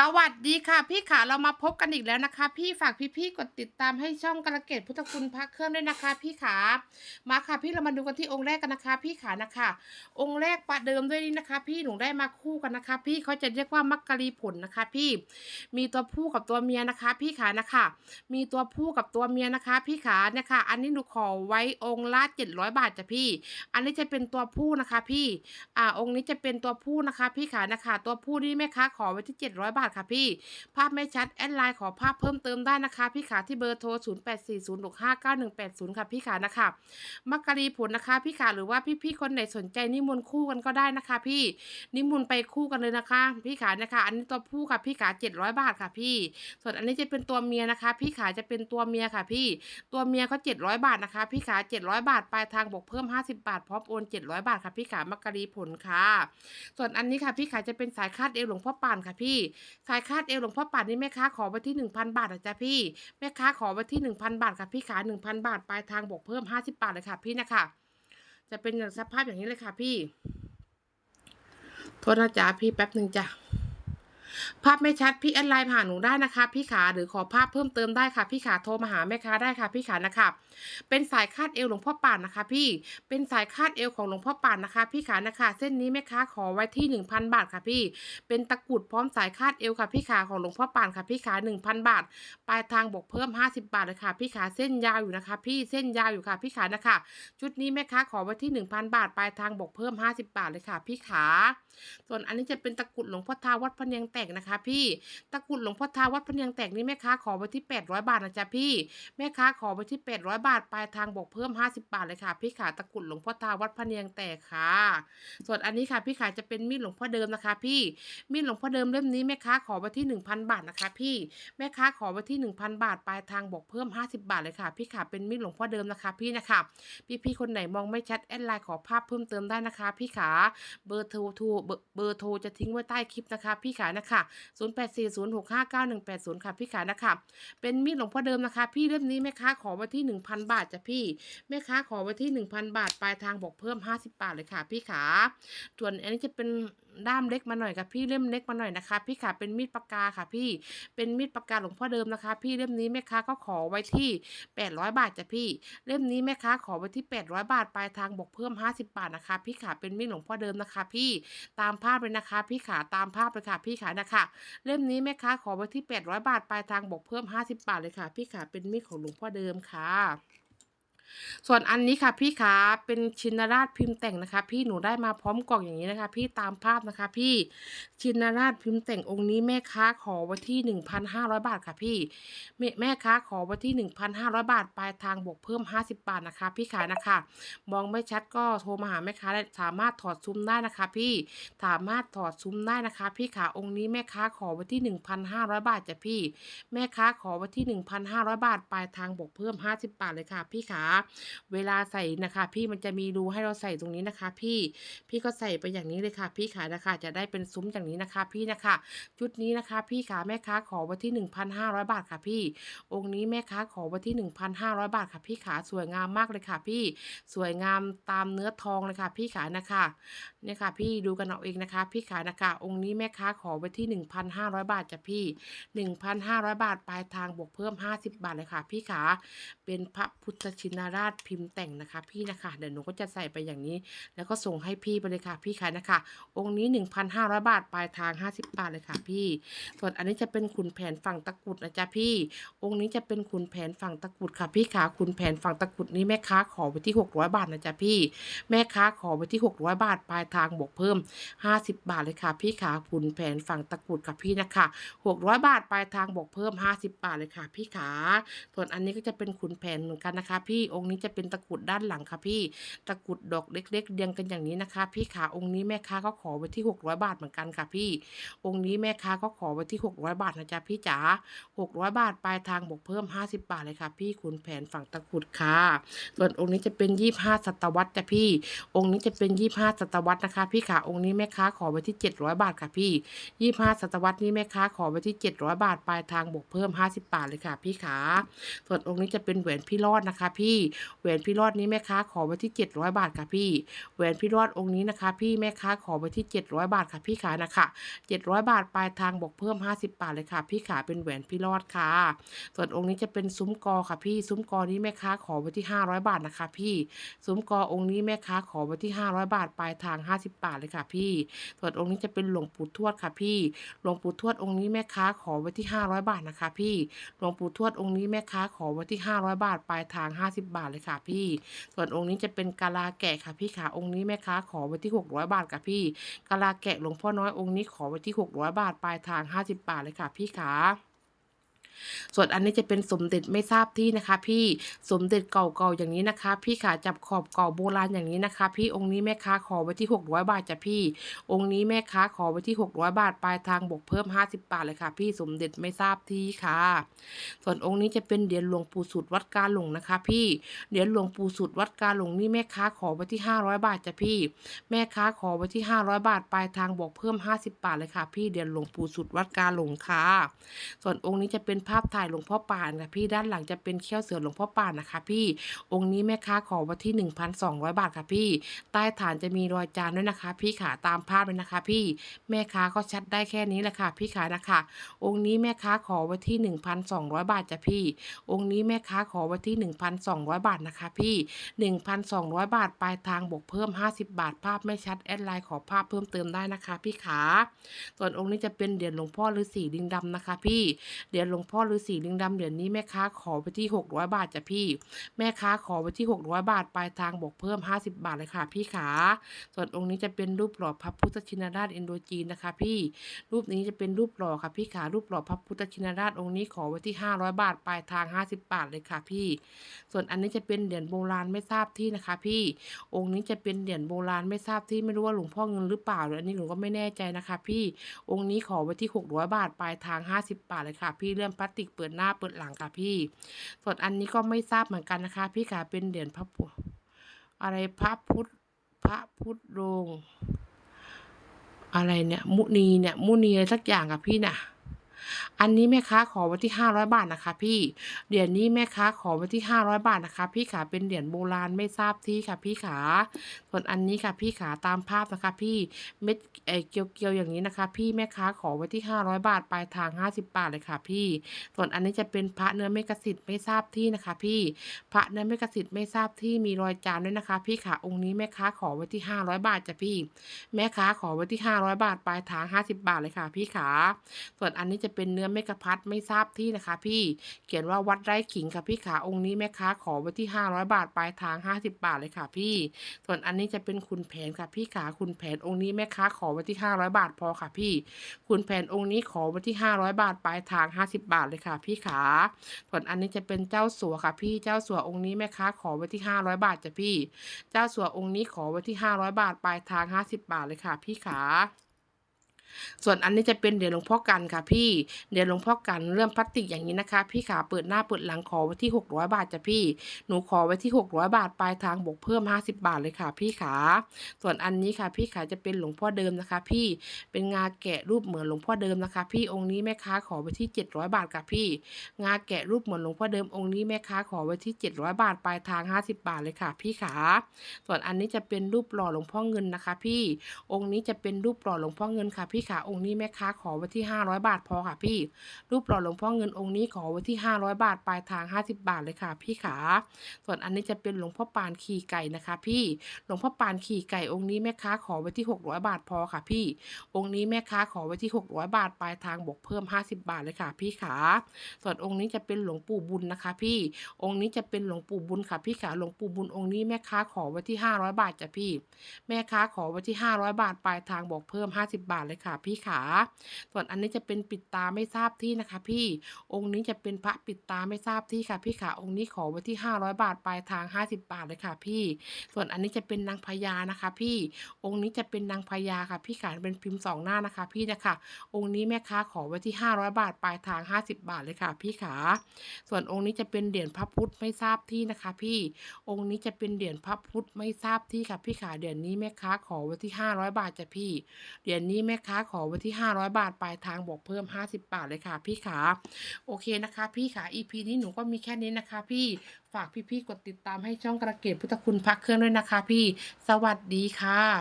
สวัสดีค่ะ พี่ขาเรามาพบกันอีกแล้วนะคะ พี่ฝากพี่ๆกดติดตามให้ช่องกระเกตพุทธคุณพระเครื่องด้วยนะคะ พี่ขามาค่ะพี่เรามาดูกันที่องค์แรกกันนะคะ พี่ขานะคะ องค์แรกประเดิมด้วยนี่นะคะ พี่หนูได้มาคู่กันนะคะ พี่เขาจะเรียกว่ามักกะรีผลนะคะ พี่มีตัวผู้กับตัวเมียนะคะ พี่ขานะคะ มีตัวผู้กับตัวเมียนะคะ พี่ขาเนี่ยค่ะอันนี้หนูขอไว้องค์ละเจ็ดร้อยบาทจ้ะพี่ อันนี้จะเป็นตัวผู้นะคะ พี่อ่าองค์นี้จะเป็นตัวผู้นะคะ พี่ขานะคะ ตัวผู้นี่แม่ค้าขอไว้ที่700บาทค่ะพี่ ภาพไม่ชัดแอดไลน์ขอภาพเพิ่มเติมได้นะคะ พี่ขาที่เบอร์โทร 0840659180 ค่ะพี่ขานะคะมักกะรีผลนะคะ พี่ขาหรือว่าพี่ๆคนไหนสนใจนิมนต์คู่กันก็ได้นะคะ พี่นิมนต์ไปคู่กันเลยนะคะ พี่ขานะคะ อันนี้ตัวผู้ค่ะพี่ขา700 บาทค่ะพี่ ส่วนอันนี้จะเป็นตัวเมียนะคะ พี่ขาจะเป็นตัวเมียค่ะพี่ ตัวเมียเขา700 บาทนะคะ พี่ขา700 บาทปลายทางบวกเพิ่ม 50 บาทพร้อมโอน700 บาทค่ะพี่ขามักกะรีผลค่ะ ส่วนอันนี้ค่ะพี่ขาจะเป็นสายคาดเอวหลวงพ่อป่านค่ะพี่สายคาดเอวหลวงพ่อป่านนี่แม่ค้าขอไปที่ 1,000 บาทนะจ๊ะพี่ แม่ค้าขอไปที่ 1,000 บาทค่ะพี่ขา1,000 บาทปลายทางบวกเพิ่ม 50 บาทเลยค่ะพี่นะคะ จะเป็นอย่างสภาพอย่างนี้เลยค่ะพี่ โทษนะจ๊ะพี่แป๊บหนึ่งจ้ะ ภาพไม่ชัดพี่แอดไลน์ผ่านหนูได้นะคะ พี่ขาหรือขอภาพเพิ่มเติมได้ค่ะ พี่ขาโทรมาหาแม่ค้าได้ค่ะ พี่ขานะคะเป็นสายคาดเอวหลวงพ่อป่านนะคะ พี่เป็นสายคาดเอวของหลวงพ่อป่านนะคะ พี่ขานะคะ เส้นนี้แม่ค้าขอไว้ที่หนึ่งพันบาทค่ะพี่ เป็นตะกรุดพร้อมสายคาดเอวค่ะ พี่ขาของหลวงพ่อป่านค่ะ พี่ขาหนึ่งพันบาท ปลายทางบวกเพิ่มห้าสิบาทเลยค่ะ พี่ขาเส้นยาวอยู่นะคะ พี่เส้นยาวอยู่ค่ะ พี่ขานะคะ ชุดนี้แม่ค้าขอไว้ที่หนึ่งพันบาท ปลายทางบวกเพิ่มห้าสิบาทเลยค่ะ พี่ขา ส่วนอันนี้จะเป็นตะกรุดหลวงพ่อทาวัดพะเนียงแตกนะคะ พี่ตะกรุดหลวงพ่อทาวัดพเนียงแตกนี่แม่ค้าขอไว้ที่ 800 บาทนะจ๊ะพี่แม่ค้าขอไว้ที่ 800 บาทปลายทางบวกเพิ่ม 50 บาทเลยค่ะ พี่ขาตะกรุดหลวงพ่อทาวัดพเนียงแตกค่ะ ส่วนอันนี้ค่ะพี่ขาจะเป็นมีดหลวงพ่อเดิมนะคะ พี่มีดหลวงพ่อเดิมเล่มนี้แม่ค้าขอไว้ที่ 1,000 บาทนะคะ พี่แม่ค้าขอไว้ที่ 1,000 บาทปลายทางบวกเพิ่ม 50 บาทเลยค่ะ พี่ขาเป็นมีดหลวงพ่อเดิมนะคะพี่นะคะพี่ๆคนไหนมองไม่ชัดแอดไลน์ขอภาพเพิ่มเติมได้นะคะ พี่ขาเบอร์โทรทรเบอร์เบอร์โทรจะทิ้งไว้ใต้คลิปนะคะ พี่ขานะคะ0840659180 ค่ะพี่ขานะคะ เป็นมีดหลวงพ่อเดิมนะคะ พี่เล่มนี้แม่ค้าขอไว้ที่ 1,000 บาทจ้ะพี่ แม่ค้าขอไว้ที่ 1,000 บาท ปลายทางบอกเพิ่ม 50 บาทเลยค่ะ พี่ขา ส่วนอันนี้จะเป็น ด้ามเล็กมาหน่อยค่ะพี่เล่มเล็กมาหน่อยนะคะ พี่ขาเป็นมีดปากกาค่ะพี่เป็นมีดปากกาหลวงพ่อเดิมนะคะ พี่เล่มนี้แม่ค้าก็ขอไว้ที่ 800 บาทจ้ะพี่ เล่มนี้แม่ค้าขอไว้ที่ 800 บาทปลายทางบอกเพิ่ม 50 บาทนะคะ พี่ขาเป็นมีดหลวงพ่อเดิมนะคะ พี่ตามภาพเลยนะคะ พี่ขาตามภาพเลยค่ะพี่ขานะคะ เล่มนี้แม่ค้าขอไว้ที่ 800 บาทปลายทางบอกเพิ่ม 50 บาทเลยค่ะ พี่ขาเป็นมีดของหลวงพ่อเดิมค่ะ ส่วนอันนี้ค่ะพี่ขาเป็นชินราชพิมพ์แต่งนะคะ พี่หนูได้มาพร้อมกล่องอย่างนี้นะคะ พี่ตามภาพนะคะ พี่ชินราชพิมพ์แต่งองค์นี้แม่ค้าขอไว้ที่หนึ่งพันห้าร้อยบาทค่ะพี่ แม่แม่ค้าขอไว้ที่หนึ่งพันห้าร้อยบาทปลายทางบวกเพิ่มห้าสิบบาทนะคะ พี่ขานะคะ มองไม่ชัดก็โทรมาหาแม่ค้าได้สามารถถอดซุ้มได้นะคะ พี่สามารถถอดซุ้มได้นะคะ พี่ขาองค์นี้แม่ค้าขอไว้ที่หนึ่งพันห้าร้อยบาทจ้ะพี่ แม่ค้าขอไว้ที่หนึ่งพันห้าร้อยบาทปลายทางบวกเพิ่มห้าสิบบาทเลยค่ะ พี่ขาเวลาใส่นะคะ พี่มันจะมีรูให้เราใส่ตรงนี้นะคะ พี่พี่ก็ใส่ไปอย่างนี้เลยค่ะ พี่ขานะคะ จะได้เป็นซุ้มอย่างนี้นะคะ พี่นะคะ ชุดนี้นะคะ พี่ขาแม่ค้าขอไว้ที่หนึ่งพันห้าร้อยบาทค่ะพี่ องค์นี้แม่ค้าขอไว้ที่หนึ่งพันห้าร้อยบาทค่ะ พี่ขาสวยงามมากเลยค่ะ พี่สวยงามตามเนื้อทองเลยค่ะ พี่ขานะคะเนี่ยค่ะ พี่ดูกันเอาเองนะคะ พี่ขานะคะ องค์นี้แม่ค้าขอไว้ที่หนึ่งพันห้าร้อยบาทจ้ะพี่หนึ่งพันห้าร้อยบาทปลายทางบวกเพิ่มห้าสิบบาทเลยค่ะ พี่ขาเป็นพระพุทธชินาราชพิมพ์แต่งนะคะ พี่นะคะเดี๋ยวหนูก็จะใส่ไปอย่างนี้ แล้วก็ส่งให้พี่ไปเลยค่ะ พี่ขายนะคะ องค์นี้ 1,500 บาทปลายทาง 50 บาทเลยค่ะ พี่ ส่วนอันนี้จะเป็นขุนแผนฝั่งตะกุดนะจ๊ะพี่ องค์นี้จะเป็นขุนแผนฝั่งตะกุดค่ะ พี่ขาขุนแผนฝั่งตะกุดนี้แม่ค้าขอไว้ที่ 600 บาทนะจ๊ะพี่ แม่ค้าขอไว้ที่ 600 บาทปลายทางบวกเพิ่ม 50 บาทเลยค่ะ พี่ขาขุนแผนฝั่งตะกุดค่ะพี่นะคะ 600 บาทปลายทางบวกเพิ่ม 50 บาทเลยค่ะ พี่ขาส่วนอันนี้ก็จะเป็นขุนแผนเหมือนกันนะคะ พี่องค์นี้จะเป็นตะกรุดด้านหลังค่ะพี่ ตะกรุดดอกเล็ก ๆ เรียงกันอย่างนี้นะคะ พี่ขาองค์นี้แม่ค้าก็ขอไว้ที่ 600 บาทเหมือนกันค่ะพี่ องค์นี้แม่ค้าก็ขอไว้ที่ 600 บาทนะจ๊ะพี่จ๋า600 บาทปลายทางบวกเพิ่ม 50 บาทเลยค่ะ พี่ขุนแผนฝั่งตะกรุดค่ะ ส่วนองค์นี้จะเป็น 25ศตวรรษจ้ะพี่ องค์นี้จะเป็น 25ศตวรรษนะคะ พี่ขาองค์นี้แม่ค้าขอไว้ที่ 700 บาทค่ะพี่ 25ศตวรรษนี้แม่ค้าขอไว้ที่ 700 บาทปลายทางบวกเพิ่ม 50 บาทเลยค่ะ พี่ขาส่วนองค์นี้จะเป็นแหวนพี่รอดนะคะ พี่แหวนพี่รอดนี้แม่ค้าขอไว้ที่ 700 บาทค่ะพี่แหวนพี่รอดองค์นี้นะคะ พี่แม่ค้าขอไว้ที่ 700 บาทค่ะพี่ขานะคะ700 บาทปลายทางบอกเพิ่ม 50 บาทเลยค่ะ พี่ขาเป็นแหวนพี่รอดค่ะ ส่วนองค์นี้จะเป็นซุ้มกอค่ะพี่ซุ้มกอนี้แม่ค้าขอไว้ที่ 500 บาทนะคะ พี่ซุ้มกอองค์นี้แม่ค้าขอไว้ที่ 500 บาทปลายทาง 50 บาทเลยค่ะ พี่ส่วนองค์นี้จะเป็นหลวงปู่ทวดค่ะพี่หลวงปู่ทวดองค์นี้แม่ค้าขอไว้ที่ 500 บาทนะคะ พี่หลวงปู่ทวดองค์นี้แม่ค้าขอไว้ที่ 500 บาทปลายทาง 50บาทเลยค่ะพี่ ส่วนองค์นี้จะเป็นกาลาแกะค่ะพี่ขาองค์นี้แม่ค้าขอไว้ที่ 600 บาทค่ะพี่ กาลาแกะหลวงพ่อน้อยองค์นี้ขอไว้ที่ 600 บาทปลายทาง 50 บาทเลยค่ะพี่ขา ส่วนอันนี้จะเป็นสมเด็จไม่ทราบที่นะคะ พี่สมเด็จเก่าๆอย่างนี้นะคะ พี่ขาจับขอบเก่าโบราณอย่างนี้นะคะ พี่องค์นี้แม่ค้าขอไว้ที่ 600 บาทจ้ะพี่ องค์นี้แม่ค้าขอไว้ที่ 600 บาทปลายทางบวกเพิ่ม 50 บาทเลยค่ะ พี่สมเด็จไม่ทราบที่ค่ะ ส่วนองค์นี้จะเป็นเหรียญหลวงปู่สุดวัดกาหลงนะคะ พี่เหรียญหลวงปู่สุดวัดกาหลงนี่แม่ค้าขอไว้ที่ 500 บาทจ้ะพี่ แม่ค้าขอไว้ที่ 500 บาทปลายทางบวกเพิ่ม 50 บาทเลยค่ะ พี่เหรียญหลวงปู่สุดวัดกาหลงค่ะ ส่วนองค์นี้จะเป็นภาพถ่ายหลวงพ่อปานค่ะพี่ด้านหลังจะเป็นเขี้ยวเสือหลวงพ่อปานนะคะ พี่องค์นี้แม่ค้าขอไว้ที่ 1,200 บาทค่ะพี่ ใต้ฐานจะมีรอยจานด้วยนะคะ พี่ขาตามภาพเลยนะคะ พี่แม่ค้าก็ชัดได้แค่นี้แหละค่ะ พี่ขานะคะ องค์นี้แม่ค้าขอไว้ที่ 1,200 บาทจ้ะพี่ องค์นี้แม่ค้าขอไว้ที่ 1,200 บาทนะคะ พี่ 1,200 บาทปลายทางบวกเพิ่ม 50 บาทภาพไม่ชัดแอดไลน์ขอภาพเพิ่มเติมได้นะคะ พี่ขาส่วนองค์นี้จะเป็นเหรียญหลวงพ่อฤาษีลิงดำนะคะ พี่เหรียญหลวงพ่อฤาษีลิงดำเหรียญนี้แม่ค้าขอไปที่ 600 บาทจ้ะพี่ แม่ค้าขอไปที่ 600 บาทปลายทางบวกเพิ่ม 50 บาทเลยค่ะพี่ขาส่วนองค์นี้จะเป็นรูปหล่อพระพุทธชินราชอินโดจีนนะคะพี่รูปนี้จะเป็นรูปหล่อค่ะพี่ขารูปหล่อพระพุทธชินราชองค์นี้ขอไว้ที่ 500 บาทปลายทาง 50 บาทเลยค่ะพี่ ส่วนอันนี้จะเป็นเหรียญโบราณไม่ทราบที่นะคะ พี่องค์นี้จะเป็นเหรียญโบราณไม่ทราบที่ไม่รู้ว่าหลวงพ่อเงินหรือเปล่าหรืออันนี้หนูก็ไม่แน่ใจนะคะ พี่องค์นี้ขอไว้ที่ 600 บาทปลายทาง 50 บาทเลยค่ะ พี่เลื่อนพลาสติกเปิดหน้าเปิดหลังค่ะพี่ ส่วนอันนี้ก็ไม่ทราบเหมือนกันนะคะ พี่ขาเป็นเหรียญพระพุอะไรพระพุทธพระพุทธโรง อะไรเนี่ย มุนีเนี่ย มุนีอะไรสักอย่างกับพี่น่ะ อันนี้แม่ค้าขอไว้ที่ห้าร้อยบาทนะคะ พี่เหรียญนี้แม่ค้าขอไว้ที่ห้าร้อยบาทนะคะ พี่ขาเป็นเหรียญโบราณไม่ทราบที่ค่ะ พี่ขาส่วนอันนี้ค่ะ พี่ขาตามภาพนะคะ พี่เม็ดเออเกียวๆอย่างนี้นะคะ พี่แม่ค้าขอไว้ที่ห้าร้อยบาทปลายทางห้าสิบบาทเลยค่ะ พี่ ส่วนอันนี้จะเป็นพระเนื้อเมกสิทธิ์ไม่ทราบที่นะคะ พี่พระเนื้อเมกสิทธิ์ไม่ทราบที่มีรอยจานด้วยนะคะ พี่ขาองค์นี้แม่ค้าขอไว้ที่ห้าร้อยบาทจ้ะพี่ แม่ค้าขอไว้ที่ห้าร้อยบาทปลายทางห้าสิบบาทเลยค่ะ พี่ขาส่วนอันนี้จะเป็นเนื้อเมกะพัดไม่ทราบที่นะคะ พี่เขียนว่าวัดไร่ขิงค่ะพี่ขาองค์นี้แม่ค้าขอไว้ที่ห้าร้อยบาทปลายทางห้าสิบบาทเลยค่ะ พี่ ส่วนอันนี้จะเป็นคุณแผนค่ะพี่ขาคุณแผนองค์นี้แม่ค้าขอไว้ที่ห้าร้อยบาทพอค่ะพี่ คุณแผนองค์นี้ขอไว้ที่ห้าร้อยบาทปลายทางห้าสิบบาทเลยค่ะ พี่ขาส่วนอันนี้จะเป็นเจ้าสัวค่ะ พี่เจ้าสัวองค์นี้แม่ค้าขอไว้ที่ห้าร้อยบาทจ้ะพี่ เจ้าสัวองค์นี้ขอไว้ที่ห้าร้อยบาทปลายทางห้าสิบบาทเลยค่ะ พี่ขา ส่วนอันนี้จะเป็นเหรียญหลวงพ่อกันค่ะพี่เหรียญหลวงพ่อกันเรื่องพลาสติกอย่างนี้นะคะ พี่ขาเปิดหน้าเปิดหลังขอไว้ที่ 600 บาทจ้ะพี่ หนูขอไว้ที่ 600 บาทปลายทางบวกเพิ่ม 50 บาทเลยค่ะ พี่ขา ส่วนอันนี้ค่ะ พี่ขาจะเป็นหลวงพ่อเดิมนะคะ พี่เป็นงาแกะรูปเหมือนหลวงพ่อเดิมนะคะ พี่องค์นี้แม่ค้าขอไว้ที่ 700 บาทค่ะพี่ งาแกะรูปเหมือนหลวงพ่อเดิมองค์นี้แม่ค้าขอไว้ที่ 700 บาทปลายทาง 50 บาทเลยค่ะ พี่ขา ส่วนอันนี้จะเป็นรูปหล่อหลวงพ่อเงินนะคะ พี่องค์นี้จะเป็นรูปหล่อหลวงพ่อเงินค่ะพี่ี่ขาองค์นี้แม่ค้าขอไว้ที่ 500 บาทพอค่ะพี่ รูปหล่อหลวงพ่อเงินองค์นี้ขอไว้ที่ 500 บาทปลายทาง 50 บาทเลยค่ะ พี่ขา ส่วนอันนี้จะเป็นหลวงพ่อปานขี่ไก่นะคะ พี่ หลวงพ่อปานขี่ไก่องค์นี้แม่ค้าขอไว้ที่ 600 บาทพอค่ะพี่ องค์นี้แม่ค้าขอไว้ที่ 600 บาทปลายทางบวกเพิ่ม 50 บาทเลยค่ะ พี่ขา ส่วนองค์นี้จะเป็นหลวงปู่บุญนะคะ พี่ องค์นี้จะเป็นหลวงปู่บุญค่ะ พี่ขา หลวงปู่บุญองค์นี้แม่ค้าขอไว้ที่ 500 บาทจ้ะพี่ แม่ค้าขอไว้ที่ 500 บาทปลายทางบวกเพิ่ม 50 บาทเลยค่ะค่ะพี่ขาส่วนอันนี้จะเป็นปิดตาไม่ทราบที่นะคะ พี่องค์นี้จะเป็นพระปิดตาไม่ทราบที่ค่ะ พี่ขาองค์นี้ขอไว้ที่ 500 บาทปลายทาง 50 บาทเลยค่ะ พี่ ส่วนอันนี้จะเป็นนางพญานะคะ พี่องค์นี้จะเป็นนางพญาค่ะ พี่ขาเป็นพิมพ์สองหน้านะคะ พี่นะคะ องค์นี้แม่ค้าขอไว้ที่ 500 บาทปลายทาง 50 บาทเลยค่ะ พี่ขาส่วนองค์นี้จะเป็นเหรียญพระพุทธไม่ทราบที่นะคะ พี่องค์นี้จะเป็นเหรียญพระพุทธไม่ทราบที่ค่ะ พี่ขาเหรียญนี้แม่ค้าขอไว้ที่ 500 บาทจ้ะพี่เหรียญนี้แม่ค้าขอไว้ที่ 500 บาทปลายทางบวกเพิ่ม 50 บาทเลยค่ะ พี่ขาโอเคนะคะ พี่ขา EP นี้หนูก็มีแค่นี้นะคะ พี่ฝากพี่ๆกดติดตามให้ช่องกระเกตพุทธคุณพักเครื่องด้วยนะคะ พี่สวัสดีค่ะ